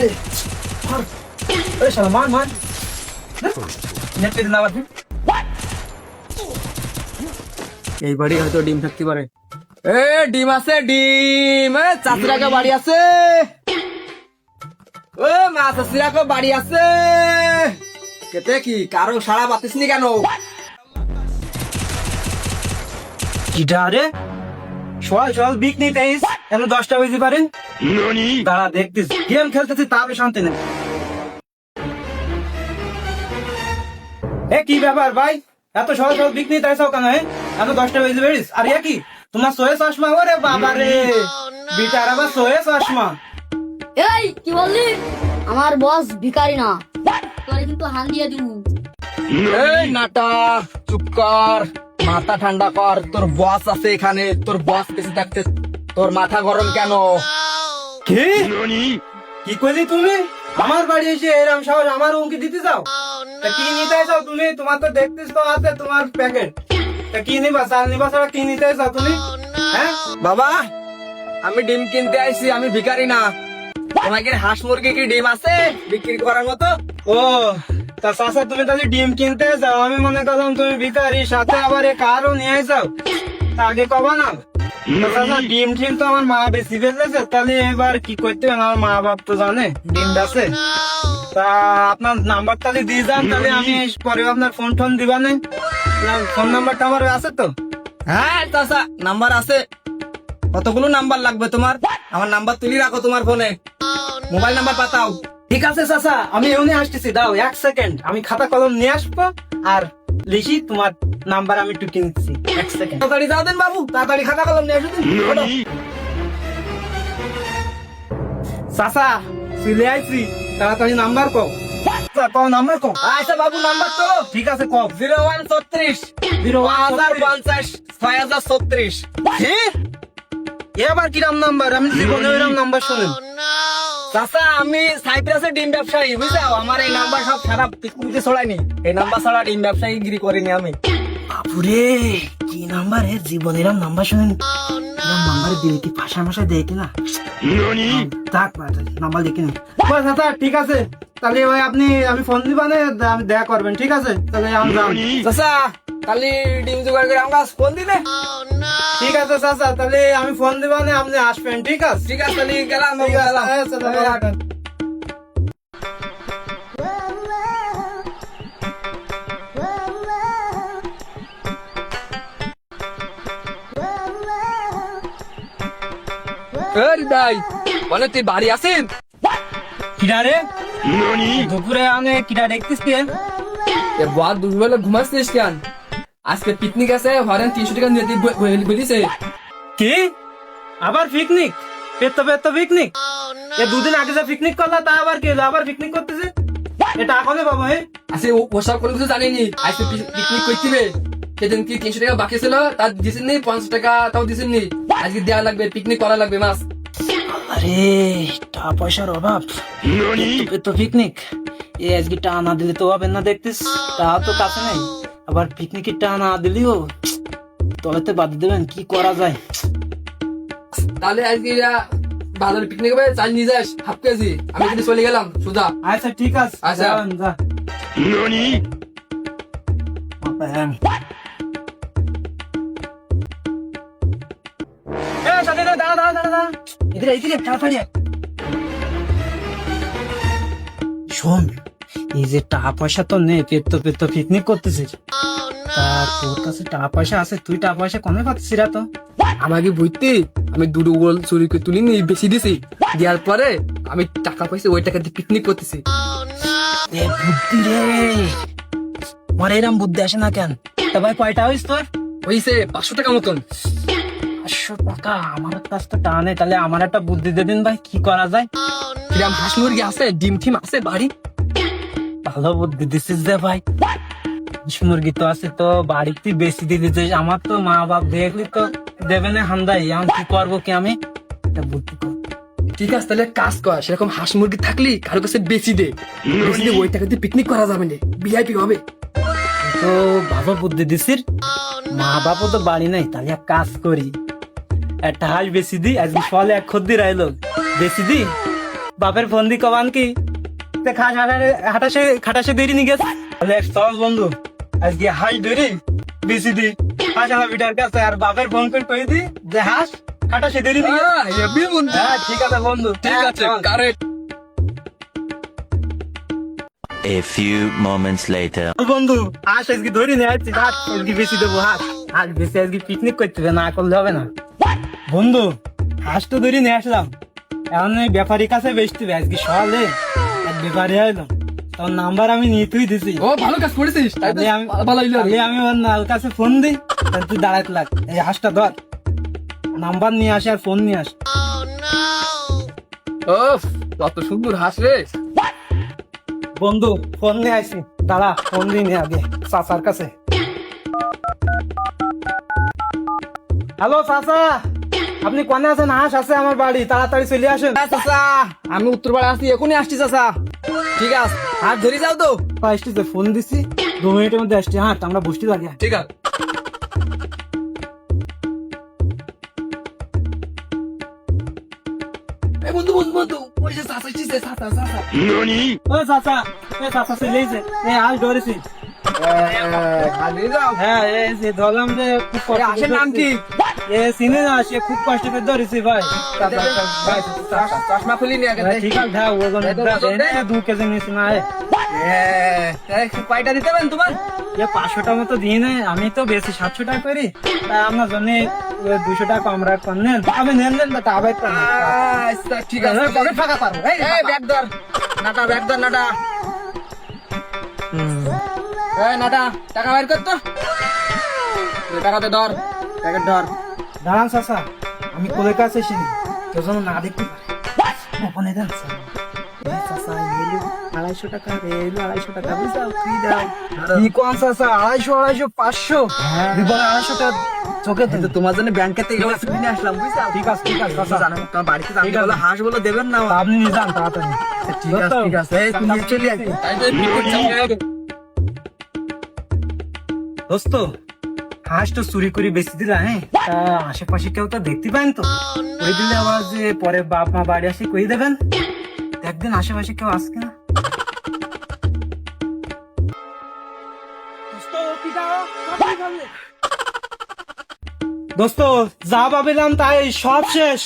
রে মার এই শালা মার মার নেট পেতে না বাদ এই বাড়ি হয়তো ডিম থাকতে পারে। এ ডিম আছে ডিম। এ চাষিরাকে বাড়ি আছে। ও মা চাষিরাকে বাড়ি আছে। কেতে কি কারও সারা পাতিস নি কেন? কিটা রে? সকাল সকাল বিক নিতে আইস কেন দশটা বেজে পারে? দাঁড়া দেখতিস গেম খেলতেছি তাবে শান্তি নেই। এ কি ব্যাপার ভাই? এত সকাল সকাল বিক নিতে আইসাও কেন এত দশটা বেজে বেরিস আর ইয়া কি? তোমার সোয়ে চশমা ওরে বাবা রে। বিটার আবার সোয়ে চশমা এই কি বললি? আমার বস ভিখারি না। তোরে কিন্তু হান দিয়ে দিব এই নাটা চুপ কর। মাথা ঠান্ডা কর তোর বস আছে এখানে তোর বস বেশি থাকতে তোর মাথা গরম কেন? কি? কি করলি তুমি? আমার বাড়ি এসে এরকম সাহস আমার উমকি দিতে যাও তা কি নিতে চাও তুমি? তোমার তো দেখতেছ তো আছে তোমার প্যাকেট তা কি নিবা? চাল নিবা ছাড়া কি নিতে চাও তুমি? হ্যাঁ? বাবা আমি ডিম কিনতে আইছি আমি ভিখারি না। তোমার কি হাঁস মুরগি কি ডিম আছে বিক্রি করার মতো? ও তা চাষা তুমি তাহলে ডিম কিনতে যাও। আমি মনে করলাম তুমি ভিখারি সাথে আবার কারও নিয়ে যাও। তা আগে কবা না। ডিম টিম তো আমার মা বেশি ফেলেছে। তাহলে এবার কি করতে আমার মা বাপ তো জানে, ডিম আছে তা আপনার নাম্বার তাহলে দিয়ে যান। তাহলে আমি পরে আপনার ফোন টোন দিবানে ফোন নাম্বারটা আমার আছে তো? হ্যাঁ চাচা, নাম্বার আছে। কতগুলো নাম্বার লাগবে তোমার? আমার নাম্বার তুলি রাখো তোমার ফোনে। মোবাইল নাম্বার পাতাও। ঠিক আছে, চাচা, আমি এমনি আসতেছি। দাও, এক সেকেন্ড আমি খাতা কলম নিয়ে আসব আর লিখি তোমার নাম্বার আমি একটু কিনছি এক সেকেন্ড তাড়াতাড়ি যাও দেন বাবু, তাড়াতাড়ি খাতা কলম নিয়ে আসো দিন। ওঠো। চাচা, চলে আইছি। তাড়াতাড়ি নাম্বার কও। নাম্বার কও। আচ্ছা বাবু, নাম্বার ঠিক আছে, কও। জিরো ওয়ান ছত্রিশ, জিরো হাজার পঞ্চাশ, ছয় হাজার ছত্রিশ। এবার কিরাম নাম্বার? আমি জীবনে নাম্বার শুনেন। চাচা, আমি সাইপ্রাসের ডিম ব্যবসায়ী বুঝছ আমার এই নাম্বার সব সারা পৃথিবীতে ছড়াইনি এই নাম্বার ছাড়া ডিম ব্যবসায়ী গিরি করিনি আমি। বাপুরে, কি নাম্বার হে? জীবন এরম নাম্বার শুনেন। নাম্বার দিলে কি ফাঁসা মাসা দেয় কিনা? থাক নাম্বার দেখি না চাচা ঠিক আছে। তাহলে ভাই আপনি আমি ফোন দিবানে আমি দেখা করবেন ঠিক আছে? তাহলে আমি যাম। চাচা তাহলে ডিম জোগাড় করে আমাকে ফোন দিলে? ঠিক আছে চাচা তাহলে আমি ফোন দিবানে আপনি আসবেন ঠিক আছে? ঠিক আছে তাহলে গেলাম গেলাম। দাই বলে তুই বাড়ি আছেন কিরা রে? দুপুরে আমি কিরা দেখতিস কে বাদ দুপুরবেলা ঘুমাচ্ছিস কেন? আজকে পিকনিক আছে হরেন তিনশো টাকা নিয়ে বলিছে কি? আবার পিকনিক পেতো পেতো পিকনিক এ দুদিন আগে যে পিকনিক করলা তা আবার কে আবার পিকনিক করতেছে? এটা এখনই বাবা হে? ও- ওসব কোনো কিছু জানিনি। আজকে পিকনিক করছিবে সেদিন কি তিনশো টাকা বাকি ছিল? তার দিছেন পঞ্চাশ টাকা তাও দিছেন আজকে দেওয়া লাগবে পিকনিক করা লাগবে মাস আরে টাকা পয়সার অভাব। পেতো পিকনিক এ আজকে টা না দিলে তো হবে না দেখতিস? তা তো কাছে নাই। আবার পিকনিকের টা না দিলেও তলেতে বাদ দেবেন কি করা যায়? তাহলে আজকে বাজারে পিকনিক হবে চাল নিয়ে যাস হাফ কেজি। আমি কিন্তু চলে গেলাম সুধা আচ্ছা ঠিক আছে। আচ্ছা। যান, এদিকে, তাড়াতাড়ি শোন এই যে টাকা পয়সা তো নেই পেতো পেতো পিকনিক করতেছিস তা তোর কাছে টাকা পয়সা আছে তুই টাকা পয়সা কমে পাচ্ছিস রা তো? আমাকে বুঝতে আমি দুটো গোল চুরি করে তুলি নিয়ে বেশি দিছি। দেওয়ার পরে আমি টাকা পয়সা ওই টাকা দিয়ে পিকনিক করতেছি বুদ্ধি রে। আমার এরম বুদ্ধি আসে না কেন? তা ভাই কয়টা হইস তোর? হয়েছে পাঁচশো টাকা মতন। পাঁচশো টাকা আমার কাছে তো টাকা নেই তাহলে আমার একটা বুদ্ধি দিয়ে দিন ভাই, কি করা যায়? কিরাম হাঁস মুরগি আছে, ডিম টিম আছে বাড়ি? ভালো বুদ্ধি দিছিস যে ভাই। হাঁস মুরগি তো আছে তো, বাড়িতে বেশি দিয়ে দিছিস আমার তো মা বাপ দেখলি তো দেবে না হান্দাই এখন কি করব কি আমি? একটা বুদ্ধি কর। ঠিক আছে, তাহলে কাজ কর। সেরকম হাঁস মুরগি থাকলি কারও কাছে বেশি দে। বেশি দে ওই টাকা দিয়ে পিকনিক করা যাবে না। ভিআইপি হবে। তো ভালো বুদ্ধি দিছিস। মা বাপও তো বাড়ি নাই, তাহলে এক কাজ করি। একটা হাঁস বেশি দি আজকে ফলে এক খদ্দি রাইলো। বেশি দি? বাপের ফোন দি কবান কি? খাস হাটাসে খাটাসে দেরি নি গেছে? তাহলে এক সহজ বন্ধু আজকে হাঁস ধরি বেশি দি। হাঁস আমার বিটার কাছে আর বাপের ফোন করে কই দি যে হাঁস খাটাসে দেরি নি গেছে। হ্যাঁ ঠিক আছে বন্ধু। ঠিক হ্যাঁ, আছে। Correct A few moments later. বন্ধু হাঁস আজকে ধরি নি আজকে বেশি দেবো হাঁস। হাঁস বেশি আজকে পিকনিক করতে হবে না করলে হবে না। বন্ধু হাঁস তো ধরি নিয়ে আসলাম। এখন এই ব্যাপারীর কাছে বেচতে হবে। আজকে সকালে এক ব্যাপারী আইলো। তোর নাম্বার আমি নিয়ে তুই দিছি। ও ভালো কাজ করেছিস। তাহলে আমি ভালো হইল তাহলে আমি ওর না- ওর কাছে ফোন দিই। তাহলে তুই দাঁড়াতে লাগ। এই হাঁসটা ধর। নাম্বার নিয়ে আসে আর ফোন নিয়ে আস। ও কত সুন্দর হাস রে। বন্ধু ফোন নিয়ে আসি। দাঁড়া ফোন দিই নি আগে। চাচার কাছে। হ্যালো চাচা আপনি কোনে আছেন? হাঁস আছে আমার বাড়ি তাড়াতাড়ি চলে আসেন। হ্যাঁ, চাচা আমি উত্তর পাড়া আসছি এখনই আসছি চাচা। ঠিক আছে হাত ধরে যাও তো। আসতেছে ফোন দিছি। দু মিনিটের মধ্যে আসছি হ্যাঁ আমরা বসতে লাগে ঠিক আছে। বন্ধু বন্ধু বন্ধু ওই যে চাচা চিছে চাচা চাচা। ও চাচা এ চাচা চলে এসে এ হাঁস ধরেছি। হাত ধরে যাও। হ্যাঁ এই যে ধরলাম যে নাম কি? এ না সে খুব কষ্ট করে ধরেছি ভাই। চশমা খুলি নি আগে ঠিক আছে হ্যাঁ ওজন এই তো ওজন দে। কেজি নিয়েছি না। কয়টা দিতে পারেন তোমার? পাঁচশোটা মতো দিয়ে নেই আমি তো বেশি সাতশো টাকা করি তাই আপনার জন্য দুশো টাকা কম রাখবেন নেন আমি নেন নেন তা আবার। আচ্ছা ঠিক আছে। হ্যাঁ, পকেট ফাঁকা পারো এই, ব্যাগ ধর নাটা ব্যাগ ধর নাটা। এই নাটা টাকা বের কর তো। টাকাতে ধর প্যাকেট ধর। দাঁড়ান চাচা আমি কোলে কাছে এসিনি কেউ যেন না দেখতে পারে। ওখানে দেন চাচা। এই চাচা, এলো আড়াইশো টাকা এলো আড়াইশো টাকা। বুঝাও তুই দাও? কি কোন চাচা আড়াইশো আড়াইশো পাঁচশো? বিপদ আড়াইশো টাকা চোখে তোমার জন্য ব্যাংকে থেকে আসলাম ঠিক আছে ঠিক আছে চাচা। জানো তোমার বাড়িতে জানতে ঠিক হাঁস বলে দেবেন না? আপনি নিয়ে যান তাড়াতাড়ি। ঠিক আছে ঠিক এই তুমি চলে দোস্ত হাঁস তো চুরি করে বেশি দিলা হ্যাঁ? তা আশেপাশে কেউ তো দেখতে পান তো? ওই দিলে আবার যে পরে বাপ মা বাড়ি আসে কই দেবেন? একদিন আশেপাশে কেউ আসবে না। দোস্ত যা ভাবিলাম তাই সব শেষ।